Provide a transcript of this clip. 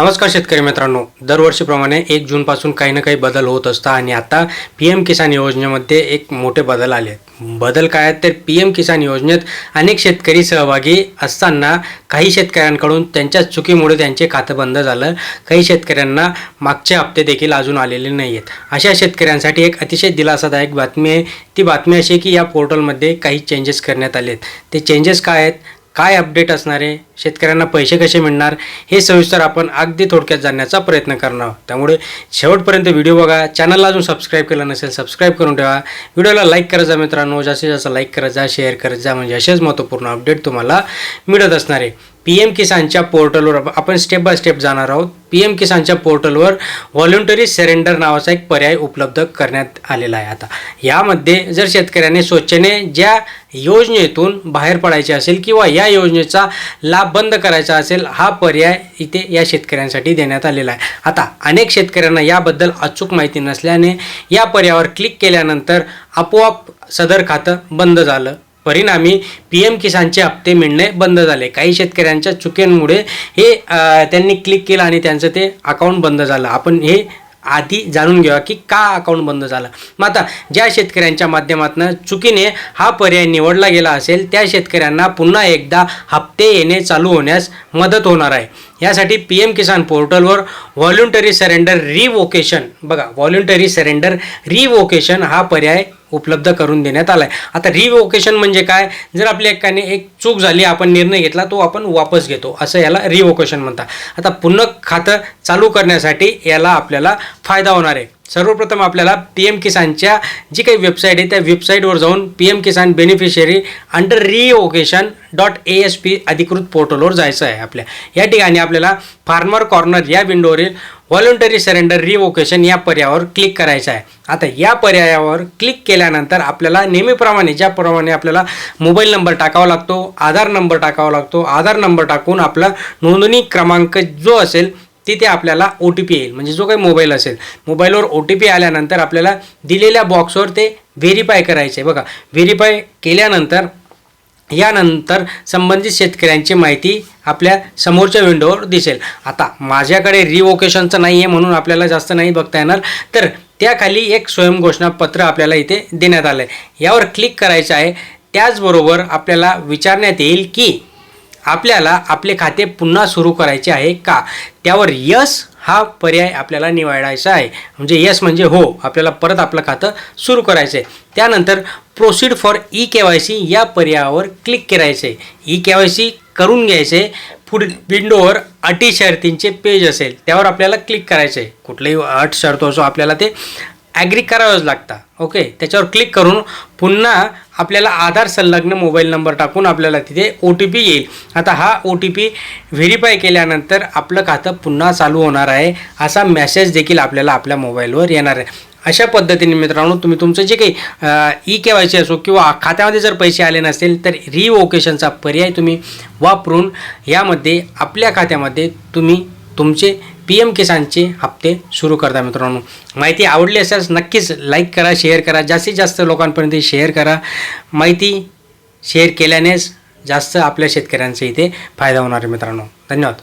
नमस्कार शेतकरी मित्रांनो. दरवर्षीप्रमाणे एक जूनपासून काही ना काही बदल होत असतात आणि आता पी एम किसान योजनेमध्ये एक मोठे बदल आले आहेत. बदल काय आहेत? तर पी एम किसान योजनेत अनेक शेतकरी सहभागी असताना काही शेतकऱ्यांकडून त्यांच्या चुकीमुळे त्यांचे खातं बंद झालं. काही शेतकऱ्यांना मागचे हप्ते देखील अजून आलेले नाही आहेत अशा शेतकऱ्यांसाठी एक अतिशय दिलासादायक बातमी आहे. ती बातमी अशी आहे की या पोर्टलमध्ये काही चेंजेस करण्यात आले आहेत ते चेंजेस काय आहेत? काय अपडेट असणार आहे? शेतकऱ्यांना पैसे कसे मिळणार? हे सविस्तर आपण अगदी थोडक्यात जाणण्याचा प्रयत्न करणार आहोत. त्यामुळे शेवटपर्यंत व्हिडिओ बघा. चॅनलला अजून सबस्क्राईब केलं नसेल सबस्क्राईब करून ठेवा. व्हिडिओला लाईक करत जा मित्रांनो. जास्तीत जास्त लाईक करत जा शेअर करत जा. म्हणजे असेच महत्त्वपूर्ण अपडेट तुम्हाला मिळत असणार आहे. पी एम किसानच्या पोर्टलवर आपण स्टेप बाय स्टेप जाणार आहोत. पी एम किसानच्या पोर्टलवर व्हॉलंटरी सरेंडर नावाचा एक पर्याय उपलब्ध करण्यात आलेला आहे आता. यामध्ये जर शेतकऱ्याने स्वच्छेने ज्या योजनेतून बाहेर पडायचे असेल किंवा या योजनेचा लाभ बंद करायचा असेल हा पर्याय इथे या शेतकऱ्यांसाठी देण्यात आलेला आहे. आता अनेक शेतकऱ्यांना याबद्दल अचूक माहिती नसल्याने या पर्यायावर क्लिक केल्यानंतर आपोआप सदर खातं बंद झालं. परिणामी पी एम किसानचे हप्ते मिळणे बंद झाले. काही शेतकऱ्यांच्या चुकींमुळे हे त्यांनी क्लिक केलं आणि त्यांचं ते अकाउंट बंद झालं. आपण हे आधी जाणून घ्यावा की का अकाउंट बंद झालं. मग आता ज्या शेतकऱ्यांच्या माध्यमातून चुकीने हा पर्याय निवडला गेला असेल त्या शेतकऱ्यांना पुन्हा एकदा हप्ते येणे चालू होण्यास मदत होणार आहे. यासाठी पी एम किसान पोर्टलवर व्हॉल्युंटरी सरेंडर रिवोकेशन. बघा व्हॉल्युंटरी सरेंडर रिवोकेशन हा पर्याय उपलब्ध करून देण्यात आला आहे आता रिवोकेशन म्हणजे काय? जर आपल्या एकाने एक चूक झाली आपण निर्णय घेतला तो आपण वापस घेतो. असं याला रिवोकेशन म्हणतात. आता पुन्हा खातं चालू करण्यासाठी याला आपल्याला फायदा होणार आहे. सर्वप्रथम आपल्याला पी एम किसानच्या जी काही वेबसाईट आहे त्या वेबसाईटवर जाऊन P M Kisan beneficiary under रिओकेशन dot A S P अधिकृत पोर्टलवर जायचं आहे आपल्या. या ठिकाणी आपल्याला फार्मर कॉर्नर या विंडोवरील व्हॉलंटरी सरेंडर रिओकेशन या पर्यायावर क्लिक करायचं आहे. आता या पर्यायावर क्लिक केल्यानंतर आपल्याला नेहमीप्रमाणे ज्याप्रमाणे आपल्याला मोबाईल नंबर टाकावा लागतो आधार नंबर टाकावा लागतो आधार नंबर टाकून आपला नोंदणी क्रमांक जो असेल तिथे आपल्याला ओ टी पी येईल. म्हणजे जो काही मोबाईल असेल. मोबाईलवर ओ टी पी आल्यानंतर आपल्याला दिलेल्या बॉक्सवर ते व्हेरीफाय करायचे. बघा व्हेरीफाय केल्यानंतर यानंतर संबंधित शेतकऱ्यांची माहिती आपल्या समोरच्या विंडोवर दिसेल. आता माझ्याकडे रिवोकेशनचं नाही आहे म्हणून आपल्याला जास्त नाही बघता येणार. तर त्याखाली एक स्वयंघोषणापत्र आपल्याला इथे देण्यात आलं आहे यावर क्लिक करायचं आहे. त्याचबरोबर आपल्याला विचारण्यात येईल की आपल्याला आपले खाते पुन्हा सुरू करायचे आहे का? त्यावर यस हा पर्याय आपल्याला निवडायचा आहे. म्हणजे यस म्हणजे हो आपल्याला परत आपलं खातं सुरू करायचं आहे. त्यानंतर proceed for E K Y C या पर्यायावर क्लिक करायचं आहे. ई के वाय सी करून घ्यायचे पुढ विंडोवर अटी शर्तींचे पेज असेल त्यावर आपल्याला क्लिक करायचं आहे. कुठलेही अट शर्त असो आपल्याला ते ॲग्री करावंच लागतं. ओके त्याच्यावर क्लिक करून पुन्हा आपल्याला आधार संलग्न मोबाईल नंबर टाकून आपल्याला तिथे ओ टी पी येईल. आता हा ओ टी पी व्हेरीफाय केल्यानंतर आपलं खातं पुन्हा चालू होणार आहे असा मेसेज देखील आपल्याला आपल्या मोबाईलवर येणार आहे. अशा पद्धतीने मित्रांनो तुम्ही तुमचं जे काही ई के वाय सी असो किंवा खात्यामध्ये जर पैसे आले नसतील तर रिओकेशनचा पर्याय तुम्ही वापरून यामध्ये आपल्या खात्यामध्ये तुम्ही तुमचे पी एम किसानचे हप्ते सुरू करता मित्रांनो. माहिती आवडली असल्यास नक्कीच लाईक करा शेअर करा. जास्तीत जास्त लोकांपर्यंत शेअर करा. माहिती शेअर केल्यानेच जास्त आपल्या शेतकऱ्यांचा इथे फायदा होणार आहे मित्रांनो. धन्यवाद.